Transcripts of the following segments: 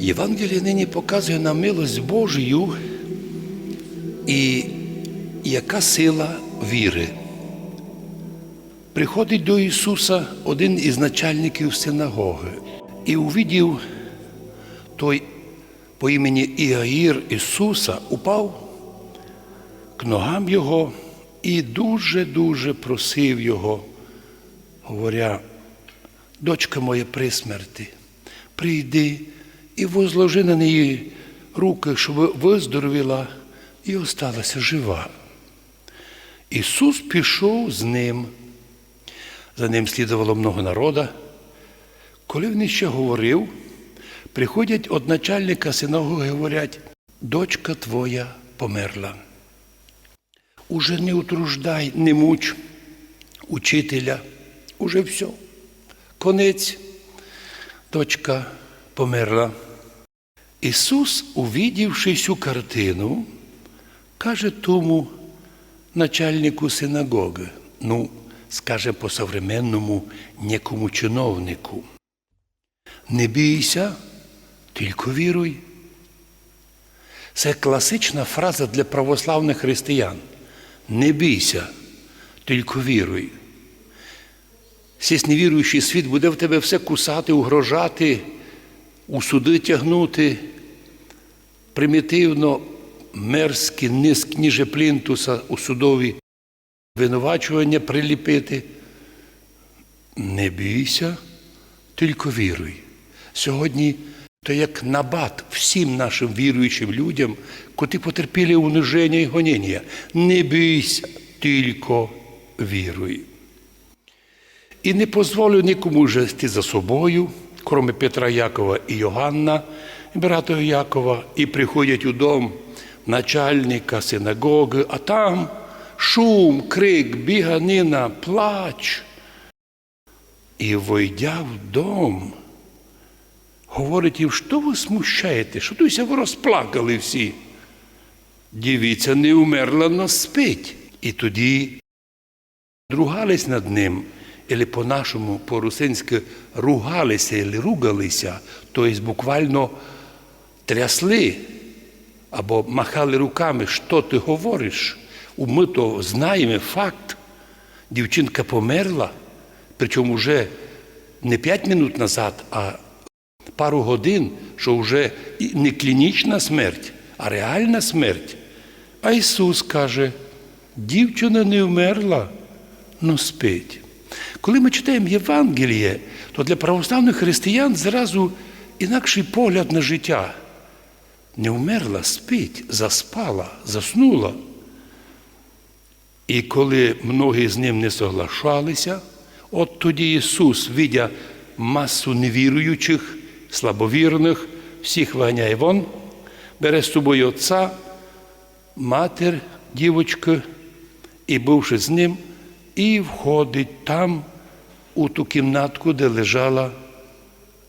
Євангеліє нині показує нам милость Божою і яка сила віри. Приходить до Ісуса один із начальників синагоги і увидів той по імені Іаїр Ісуса, упав к ногам Його і дуже-дуже просив Його, говоря, дочка моя при смерті, прийди і возложи на неї руки, щоб виздоровіла і осталася жива. Ісус пішов з ним. За ним слідувало много народа. Коли він ще говорив, приходять від начальника синагоги говорять, дочка твоя померла. Уже не утруждай, не муч учителя, уже все. Конець, дочка померла. Ісус, увідівши цю картину, каже тому начальнику синагоги, ну, скаже по-современному некому чиновнику. Не бійся, тільки віруй. Це класична фраза для православних християн. Не бійся, тільки віруй. Сість невіруючий світ буде в тебе все кусати, угрожати, у суди тягнути, примітивно, мерзкі, низькі, ніже плінтуса у судові винувачування приліпити. Не бійся, тільки віруй. Сьогодні то як набат всім нашим віруючим людям, котрі потерпіли униження і гоніння. Не бійся, тільки віруй. І не дозволю нікому жести за собою, кроме Петра Якова і Йоганна, брата Якова, і приходять у дом начальника синагоги, а там шум, крик, біганина, плач. І войдя в дом, говорить їм, що ви смущаєте, що туся ви розплакали всі. Дівіця не умерла, но спить. І тоді ругались над ним, або по-нашому, по-русинськи ругалися, або ругалися, тобто буквально трясли або махали руками, що ти говориш. Ми то знаємо факт. Дівчинка померла, причому вже не 5 минут назад, а пару годин, що вже не клінічна смерть, а реальна смерть. А Ісус каже, дівчина не вмерла, но спить. Коли ми читаємо Євангеліє, то для православних християн зразу інакший погляд на життя. Не вмерла, спить, заспала, заснула. І коли многі з ним не соглашалися, от тоді Ісус, видя масу невіруючих, слабовірних, всіх виганяє вон, бере з собою отця, матір, дівочки, і, бувши з ним, і входить там, у ту кімнатку, де лежала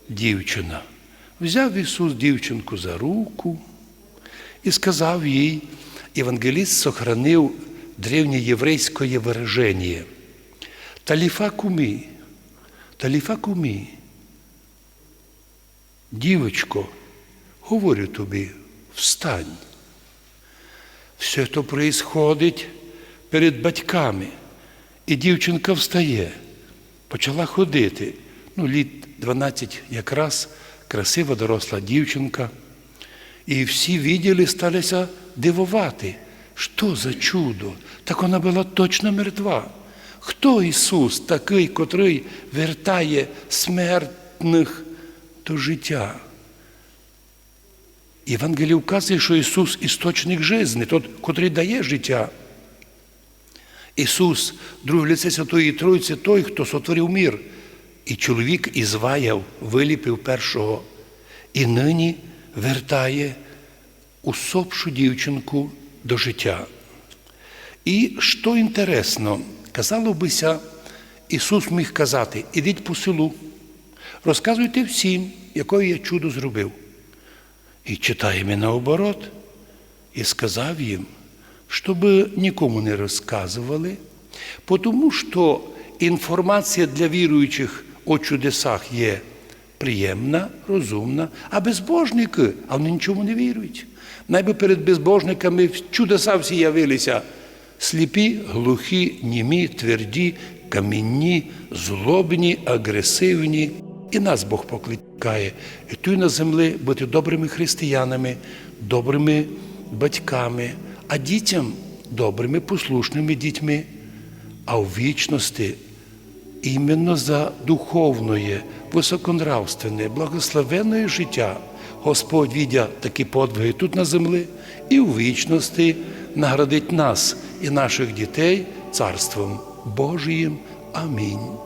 дівчина. Взяв Ісус дівчинку за руку і сказав їй, Євангеліст сохранив древнеєврейське вираження. Таліфа кумі, таліфа кумі. Дівочко, говорю тобі, встань. Все це происходить перед батьками. І дівчинка встає, почала ходити. Ну, літ 12 якраз красива доросла дівчинка. І всі виділи, сталися дивувати, що за чудо. Так вона була точно мертва. Хто Ісус такий, котрий вертає смертних до життя? Євангеліє вказує, що Ісус істочник жизни, тот, котрий дає життя. Ісус, друге лице Святої Тройці, той, хто сотворив мір. І чоловік із ваяв виліпив першого, і нині вертає усопшу дівчинку до життя. І що інтересно, казало бися, Ісус міг казати, ідіть по селу, розказуйте всім, якое я чудо зробив. І читаємо наоборот, і сказав їм, щоб нікому не розказували, тому що інформація для віруючих о чудесах є приємна, розумна, а безбожники, а вони нічому не вірують. Найби перед безбожниками чудеса всі явилися. Сліпі, глухі, німі, тверді, камінні, злобні, агресивні. І нас Бог покликає. І тут на землі бути добрими християнами, добрими батьками, а дітям добрими, послушними дітьми, а у вічності іменно за духовне, високонравственне, благословенне життя Господь віддя такі подвиги тут на землі і у вічності наградить нас і наших дітей Царством Божиїм. Амінь.